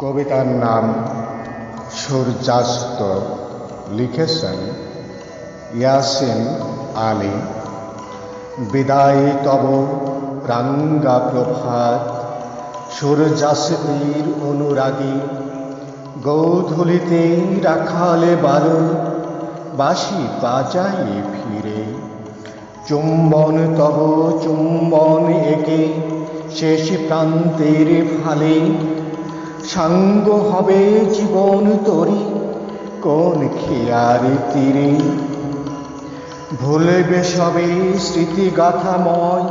কবিতার নাম সূর্যাস্ত লিখেছেন ইয়াসিন আলী। বিদায় তব রাঙ্গা প্রভাত, সূর্যাস্তের অনুরাগী, গৌধূলিতে রাখালে বালু বাসি বাজাই ফিরে। চুম্বন তব চুম্বন একে, শেষ প্রান্তের ফালে সাঙ্গ হবে জীবন তরি। কোন খেয়ার তীরে? ভুলবে সবে স্মৃতিগাথাময়।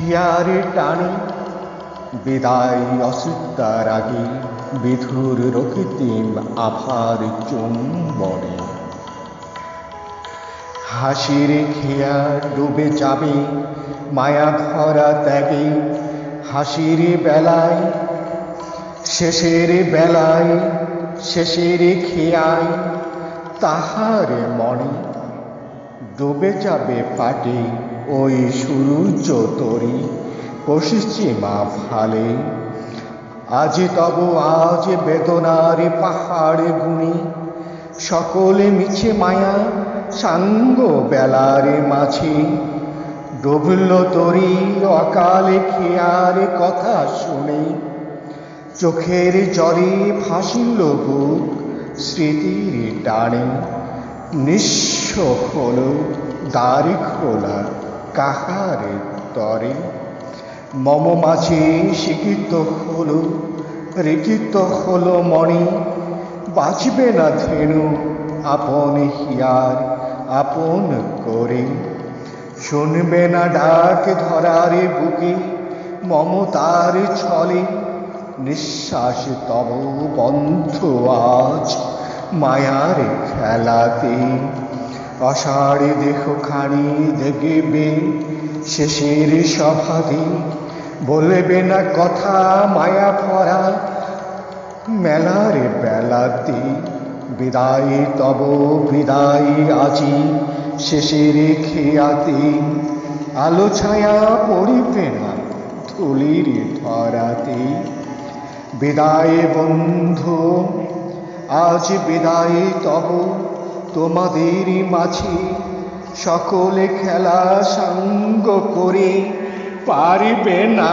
হিয়ারে টানে বিদায় অসিদ্ধার আগে বিধুর রকিতিম আভার চুম্বনে। হাসির খেয়া ডুবে যাবে, মায়া ধরা ত্যাগে। হাসির বেলায় শেষের বেলায়, শেষের খেয়ায় তাহার মনে ডুবে যাবে পাটে ওই সূর্য তরি পশ্চিমা ফালে। আজ তব আজ বেদনার পাহাড় গুনি সকলে মিছে মায়া সাঙ্গ বেলার মাঝে। ডুবল তরি অকালে খেয়ার কথা শুনে চোখের জলে ভাসিল বুক, স্মৃতির টানে নিঃস্ব হল দ্বার খোলা কাহার তরে। মম মাঝে শিক্ষিত হলো রেখিত হল মনে, বাঁচবে না ধেনু আপন হিয়ার আপন করে। শুনবে না ডাক ধরার বুকে, মমতার ছলে নিঃশ্বাস তব বন্ধ আজ মায়ার খেলাতে। অষাঢ় দেহ খানি দেখবে শেষের সভাতে। বলবে না কথা মায়া ভরা, মেলার বেলাতে। বিদায় তব বিদায় আজি শেষের খেয়াতে। আলো ছায়া পড়িবে না ধুলির ধরাতে। বিদায় বন্ধু আজ বিদায় তব তোমাদের মাঝে সকলে খেলা সঙ্গ করে পারিবে না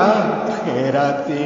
ফেরাতে।